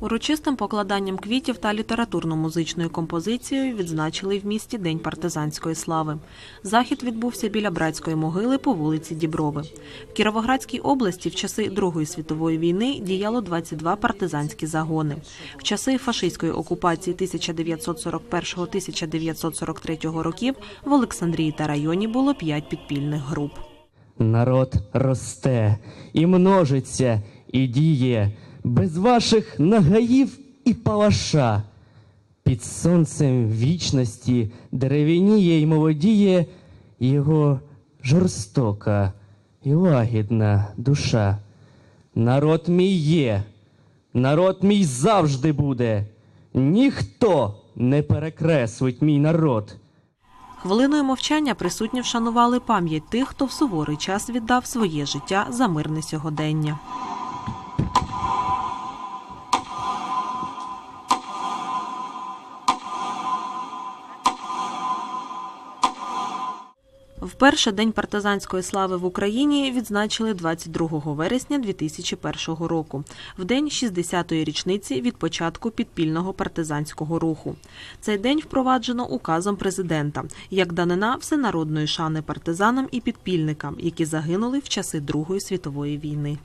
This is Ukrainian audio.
Урочистим покладанням квітів та літературно-музичною композицією відзначили в місті День партизанської слави. Захід відбувся біля братської могили по вулиці Діброви. В Кіровоградській області в часи Другої світової війни діяло 22 партизанські загони. В часи фашистської окупації 1941-1943 років в Олександрії та районі було 5 підпільних груп. Народ росте і множиться, і діє без ваших нагаїв і палаша. Під сонцем вічності дерев'яніє й молодіє його жорстока і лагідна душа. Народ мій є, народ мій завжди буде. Ніхто не перекреслить мій народ. Хвилиною мовчання присутні вшанували пам'ять тих, хто в суворий час віддав своє життя за мирне сьогодення. Вперше День партизанської слави в Україні відзначили 22 вересня 2001 року, в день 60-ї річниці від початку підпільного партизанського руху. Цей день впроваджено указом президента як данина всенародної шани партизанам і підпільникам, які загинули в часи Другої світової війни.